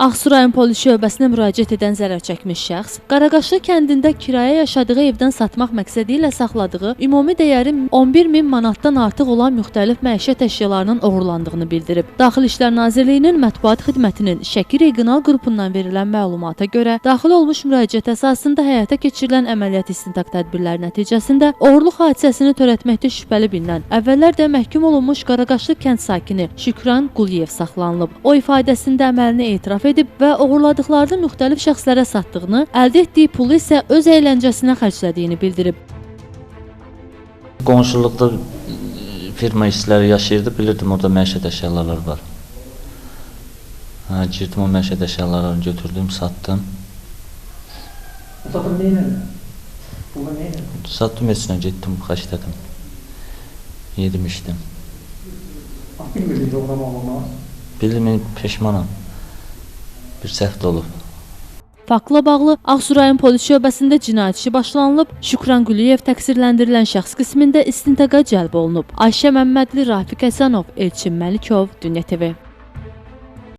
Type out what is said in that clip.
Ağsu rayon polis şöbəsinə müraciət edən zərər çəkmiş şəxs Qaraqaşlı kəndində kirayə yaşadığı evdən satmaq məqsədi ilə saxladığı ümumi dəyəri 11 min manatdan artıq olan müxtəlif məişət əşyalarının oğurlandığını bildirib. Daxili İşlər Nazirliyinin mətbuat xidmətinin Şəki regional qrupundan verilən məlumata görə daxil olmuş müraciət əsasında həyata keçirilən əməliyyat istintaq tədbirləri nəticəsində oğurluq hadisəsini törətməkdə şübhəli bilinən əvvəllər də məhkum olunmuş Qaraqaşlı kənd sakini Şükran Quliyev saxlanılıb. O ifadəsində əməlini etiraf edib və oğurladıqlarını müxtəlif şəxslərə satdığını, əldə etdiyi pulu isə öz əyləncəsinə xərclədiyini bildirib. Qonşuluqda e, firma işçiləri yaşayırdı, bilirdim orada məişət əşyaları var. Hə, girdim o məişət əşyalarını götürdüm, satdım. Satın neynədin? Pulu neynədin? Satdım heç nə, getdim, xəstədim. Yedim, içdim. Bax, bilmirdin doğrama olmaz. Bildim, peşmanam. Bir səhv olub. Faktla bağlı Ağsu rayon polis şöbəsində cinayət işi başlanılıb. Şükran Quliyev təqsirləndirilən şəxs qismində istintaqa cəlb olunub. Ayşə Məmmədli, Rafiq Həsənov, Elçin Məlikov, Dünya TV.